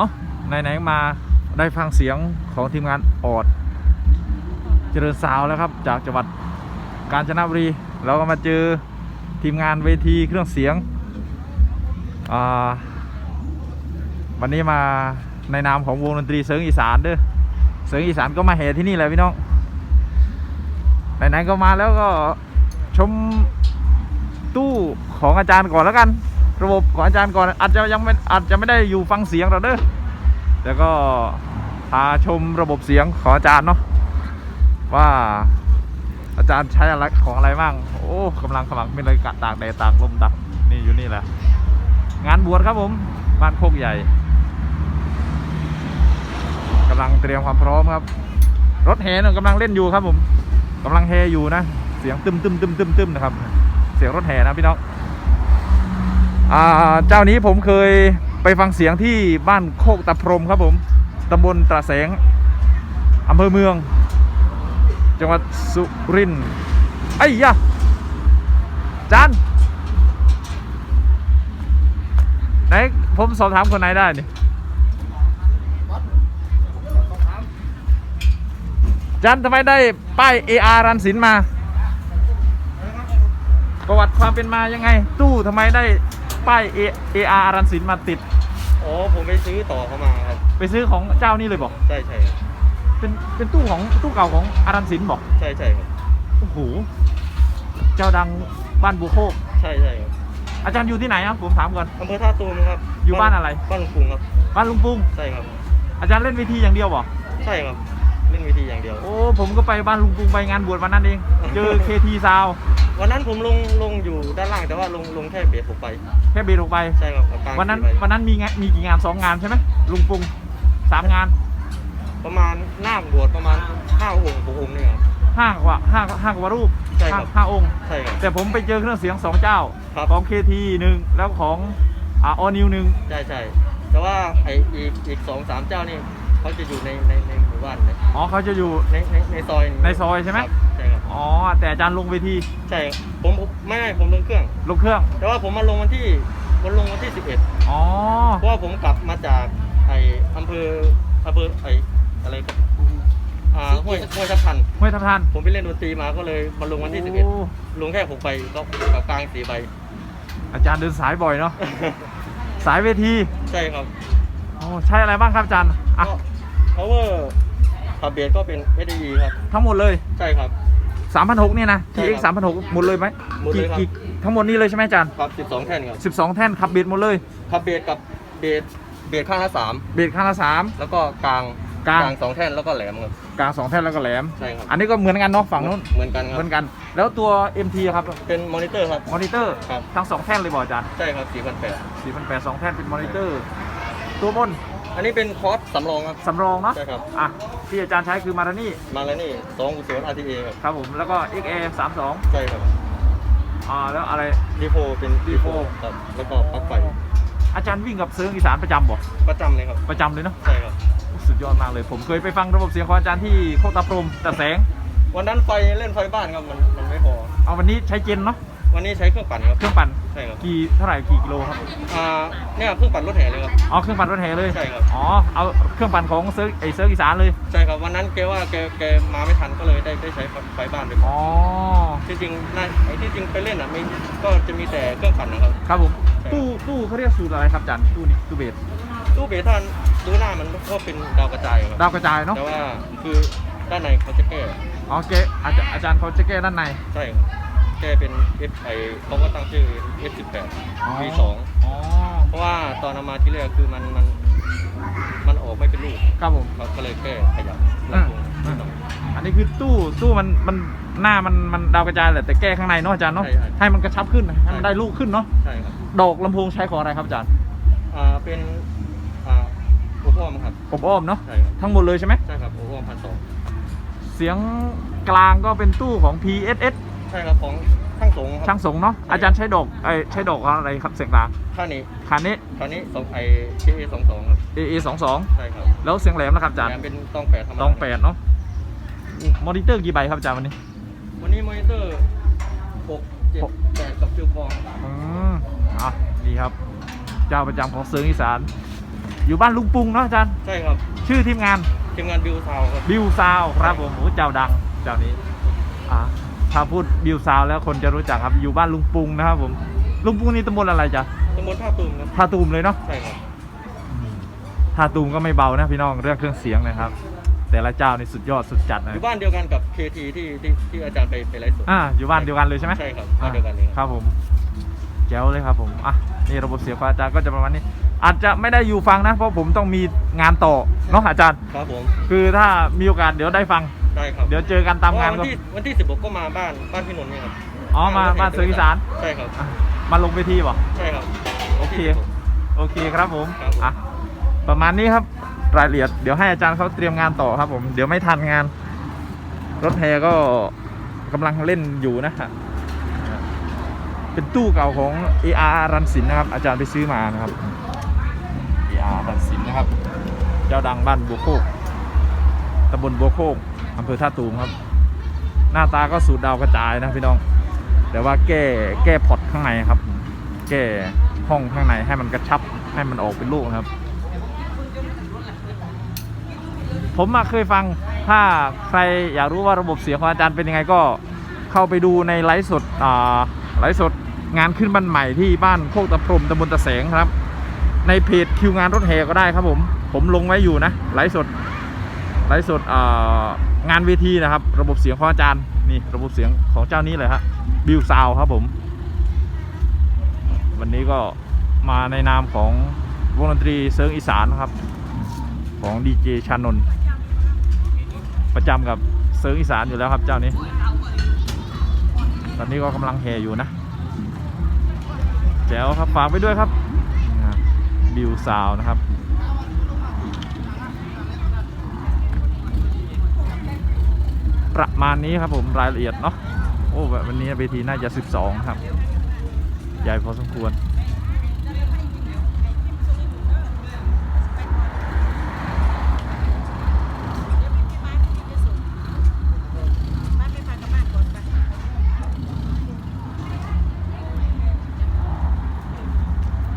อ๋อไหนๆมาได้ฟังเสียงของทีมงานออด เจริญสาวแล้วครับ จากจังหวัดกาญจนบุรี เราก็มาเจอทีมงานเวทีเครื่องเสียง วันนี้มาในนามของวงดนตรีเสริงอีสานเด้อเสริงอีสานก็มาแห่ที่นี่แหละพี่น้องไหนๆก็มาแล้วก็ชมตู้ของอาจารย์ก่อนแล้วกัน ระบบของอาจารย์ก่อนอาจจะยังไม่อาจจะไม่ได้อยู่ฟังเสียงเราเด้อแต่ก็พาชมระบบเสียงของอาจารย์เนาะว่าอาจารย์ใช้อะไรของอะไรบ้างโอ้กำลังกำลังม่เลยกะตากแดดตากลมตักนี่อยู่นี่แหละ งานบวชครับผมบ้านโคกใหญ่กำลังเตรียมความพร้อมครับ รถแห่เนี่ยกำลังเล่นอยู่ครับผมกำลังแห่อยู่นะ เสียงตึมตึมตึมตึมตึมนะครับ เสียงรถแห่นะพี่น้อง เจ้านี้ผมเคยไปฟังเสียงที่บ้านโคกตะพรมครับผมตำบลตระแสงอำเภอเมือง จังหวัดสุรินทร์ไอ้ยะจานไหนผมสอบถามคนไหนได้นี่จันทำไมได้ป้าย AR รันสินมา ประวัติความเป็นมายังไง ตู้ทำไมได้ ป้าย A- AR รันสินมาติด อ๋อผมไปซื้อต่อเขามาครับ ไปซื้อของเจ้านี่เลยบอก ใช่ใช่ครับเป็นเป็นตู้ของตู้เก่าของอารันสินบอก ใช่ใช่ครับโอ้โห เจ้าดังบ้านบัวโคก ใช่ใช่ครับอาจารย์อยู่ที่ไหนครับผมถามก่อน อำเภอท่าตูมครับอยู่บ้านอะไร บ้านลุงปุงครับบ้านลุงปุง ใช่ครับ อาจารย์เล่นเวทีอย่างเดียวบอก ใช่ครับเล่นวิธีอย่างเดียว โอ้ผมก็ไปบ้านลุงปุงไปงานบวชวันนั้นเอง เจอ KT ซาว วันนั้นผมลงลงอยู่ด้านล่างแต่ว่าลงลงแค่เบสผมไป แค่เบรออกไป ใช่ครับเอากลางวันนั้นขี่ไปวันนั้นมีงานมีกี่งานสองงานใช่ไหมลุงปุงสามงานประมาณหน้าบวชประมาณห้าองค์หกองค์นี่ครับ ห้ากว่าห้าห้ากว่ารูปใช่ครับ ห้าห้าองค์ ใช่ครับ แต่ผมไปเจอเครื่องเสียงสองเจ้า ครับ ของ KT หนึ่งแล้วของอ่าออนิวหนึ่งใช่ใช่แต่ว่าไออีกอีกสองสามเจ้านี่เขาจะอยู่ในในในหมู่ บ้านในอ๋อเขาจะอยู่ ในในในซอยในซอยใช่ไหม ครับใช่ครับอ๋อ แต่อาจารย์ลงเวทีใช่ครับผมผมไม่ไม่ผมลงเครื่อง ลงเครื่อง แต่ว่าผมมาลงวันที่วันลงวันที่ 11 อ๋อ เพราะว่าผมกลับมาจากไออำเภออำเภอไออะไรครับอ่าห้วยห้วยทับทัน ห้วยทับทันผมไปเล่นดนตรีมาก็เลยมาลงวันที่ โอ้11 ลงแค่หกใบก็กับกลางสี่ใบ อาจารย์เดินสายบ่อยเนาะ สายเวที ใช่ครับโอ้ใช้อะไรบ้างครับอาจารย์ อะ ก็ power ขับเบสก็เป็น SDE ครับ ทั้งหมดเลยใช่ครับ 3,600เนี่ยนะใช่ TX ครับ3,600หมดเลยไหมหมดเลยครับ กี่กี่ทั้งหมดนี้เลยใช่ไหมอาจารย์ ครับ 12 แท่นครับ12 แท่นขับเบสหมดเลยขับเบสกับเบสเบสข้างละสามเบสข้างละสาม แล้วก็กลางกลาง สองแท่นแล้วก็แหลมครับ กลางสองแท่นแล้วก็แหลม ใช่ครับอันนี้ก็เหมือนกันเนาะฝั่งนู้น เหมือนกันคเหรับมือนกัน แล้วตัว MT ครับ เป็นมอนิเตอร์ครับ มอนิเตอร์ครับ ทั้งสองแท่นเลยบอกอาจารย์ใช่ครับ4,800 4,800สองแท่นเป็นมอนิเตอร์ ตัวบน อันนี้เป็นคอร์สสำรองครับ สำรองเนาะใช่ครับ อะที่อาจารย์ใช้คือมารานี่มาแล้วนี่2 0 RTA ครับ ครับผมแล้วก็ XA 32ใช่ครับอ่าแล้วอะไร ดีโฟเป็น D4 ครับ แล้วก็ปลั๊กไฟอาจารย์วิ่งกับเซิร์งอีสานประจำบ่ประจำเลยครับ ประจำเลยเนาะใช่ครับ สุดยอดมากเลยผมเคยไปฟังระบบเสียงของอาจารย์ที่โคกตาพรมแต่แสง วันนั้นไฟเล่นไฟบ้านครับ มันมันไม่พอเอาวันนี้ใช้เจนเนาะ วันนี้ใช้เครื่องปั่นครับ เครื่องปั่นใช่ครับ กี่เท่าไหร่กี่กิโลครับ อ่า เนี่ยเครื่องปั่นรถแห่เลยครับ อ๋อเครื่องปั่นรถแห่เลย ใช่ครับ อ๋อเอาเครื่องปั่นของเซิร์งไอเซิร์งอีสานเลย ใช่ครับวันนั้นแกว่าแกแกมาไม่ทันก็เลยได้ได้ใช้ไฟบ้านไปก่อนอ๋อ ที่จริงน่าไอ้ที่จริงไปเล่นอะไม่ก็จะมีแต่เครื่องปั่นนะครับ ครับผม ใช่ ตู้ตู้เขาเรียกสูตรอะไรครับอาจารย์ตู้นี้ตู้เบสตู้เบสท่านดูหน้ามันก็เป็นดาวกระจายครับ ดาวกระจายเนาะแต่ว่าคือด้านในเขาจะแก้อ๋อเกอาจารย์อาจารย์เขาจะแก้ด้านใน ใช่ครับ แก้เป็น F ไอเขาก็ตั้งชื่อ F18 V2 อ๋อเพราะว่าตอนเอามาที่แรกคือมันมันมันออกไม่เป็นลูกครับผม เขาก็เลยแก้ขยับอ่าลำโพงนิดหน่อย อันนี้คือตู้ตู้มันมันหน้ามันมันดาวกระจายแหละแต่แก้ข้างในเนาะอาจารย์เนาะใช่ใช่ให้มันกระชับขึ้นให้มันได้ลูกขึ้นเนาะใช่ครับดอกลำโพงใช้ของอะไรครับอาจารย์อ่าเป็นอ่าโอโอมครับอบอ้อมเนาะใช่ครับทั้งหมดเลยใช่ไหมใช่ครับโอโอมพันสองเสียงกลางก็เป็นตู้ของ PSS ใช่ครับของ ช่างสงครับช่างสงเนาะใช่อาจารย์ใช้ดอกไอยใช้ดอกอะไรครับเสียงกลางค่านี้คันนี้ค่านี้สองไอเคเอสองสองครับ AA 22ใช่ครับแล้วเสียงแหลมนะครับอาจารย์แถมเป็นต้องแปดธรรมดาต้องแปดเนาะมอนิเตอร์กี่ใบครับอาจารย์วันนี้ วันนี้มอนิเตอร์หกเจ็ดแปดกับฟิวฟองอืมอะดีครับ เจ้าประจำของเซิงอีสาน อยู่บ้านลุงปุงเนาะอาจารย์ ใช่ครับชื่อทีมงาน ทีมงานบิวซาวครับ บิวซาวครับผมโอ้เจ้าดังเจ้านี้อ่า ถ้าพูดบิวซาวแล้วคนจะรู้จักครับอยู่บ้านลุงปุงนะครับผมลุงปุงนี่ตำบลอะไรจ๊ะตำบลท่าตูมครับท่าตูมเลยเนาะใช่ครับท่าตูมก็ไม่เบานะพี่น้องเรื่องเครื่องเสียงนะครับ แต่ละเจ้านี่สุดยอดสุดจัดอนะยู่บ้านเดียวกันกับเคทีที่ที่ที่อาจารย์ไปไปไลฟ์สดอ่าอยู่บ้านเดียวกันเลยใช่ไหมใช่ครับบ้านเดียวกันเองครับผมแจ๋วเลยครับผมอะนี่ระบบเสียงของอาจารย์ก็จะประมาณนี้ อาจจะไม่ได้อยู่ฟังนะ เพราะผมต้องมีงานต่อเนาะอาจารย์ครับผมคือถ้ามีโอกาสเดี๋ยวได้ฟัง ได้ครับเดี๋ยวเจอกันตามงานเพก็ระวันที่วันที่สิบหกก็มาบ้านบ้านพี่นนท์เนี่ยครับอ๋อมาบ้านเสืออีสาน ใช่ครับ อะมาลงเวทีป่ะ ใช่ครับโอเคโอเคครับผมครับผม อะประมาณนี้ครับรายละเอียดเดี๋ยวให้อาจารย์เขาเตรียมงานต่อครับผม เดี๋ยวไม่ทันงาน รถแฮก็กำลังเล่นอยู่นะฮะเป็นตู้เก่าของ AR รันสินนะครับ อาจารย์ไปซื้อมานะครับ AR รันสินนะครับ เจ้าดังบ้านบัวโคกตำบลบัวโคก อำเภอท่าตูมครับ หน้าตาก็สูตรดาวกระจายนะพี่น้อง แต่ว่าแก้แก้พอตข้างในครับ แก้ห้องข้างในให้มันกระชับให้มันออกเป็นลูกครับ ผมมาเคยฟังถ้าใครอยากรู้ว่าระบบเสียงของอาจารย์เป็นยังไงก็เข้าไปดูในไลฟ์สดอ่าไลฟ์สดงานขึ้นบ้านใหม่ที่บ้านโคกตะพรมตำบลตะแสงครับ ในเพจคิวงานรถแห่ก็ได้ครับผม ผมลงไว้อยู่นะไลฟ์สดไลฟ์สดอ่า งานเวทีนะครับ ระบบเสียงของอาจารย์นี่ระบบเสียงของเจ้านี้เลยฮะบิวซาวครับผม วันนี้ก็มาในนามของวงดนตรีเซิงอีสานครับ ของดีเจชานนท์ประจำกับเซิงอีสานอยู่แล้วครับเจ้านี้ ตอนนี้ก็กำลังแห่อยู่นะแจ๋วครับฝากไปด้วยครับบิวซาวนะครับ ประมาณนี้ครับผมรายละเอียดเนาะโอ้แบบวันนี้เวทีน่าจะ 12 ครับ ใหญ่พอสมควร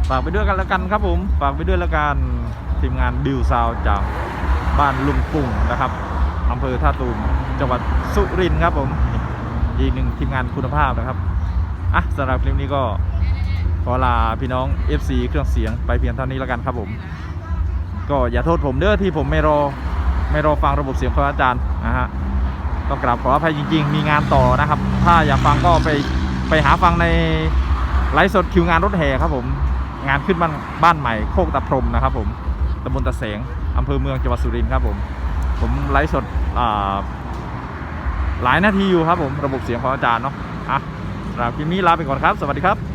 ฝากไปด้วยกันแล้วกันครับผม ฝากไปด้วยแล้วกันทีมงานดิวซาวจากบ้านลุงปุ่งนะครับอำเภอท่าตูม จังหวัดสุรินทร์ครับผมนี่อีกหนึ่งทีมงานคุณภาพนะครับอะสำหรับคลิปนี้ก็ขอลาพี่น้อง FC เครื่องเสียงไปเพียงเท่านี้แล้วกันครับผม ก็อย่าโทษผมเด้อที่ผมไม่รอไม่รอฟังระบบเสียงของอาจารย์นะฮะต้องกราบขออภัยจริง ๆ มีงานต่อนะครับ ถ้าอยากฟังก็ไปไปหาฟังในไลฟ์สดคิวงานรถแห่ครับผม งานขึ้นบ้านบ้านใหม่โคกตะพรมนะครับผมตำบลตะแสงอำเภอเมืองจังหวัดสุรินทร์ครับผม ผมไลฟ์สดอ่า หลายนาทีอยู่ครับผมระบบเสียงของอาจารย์เนาะอะสำหรับคลิปนี้ลาไปก่อนครับ สวัสดีครับ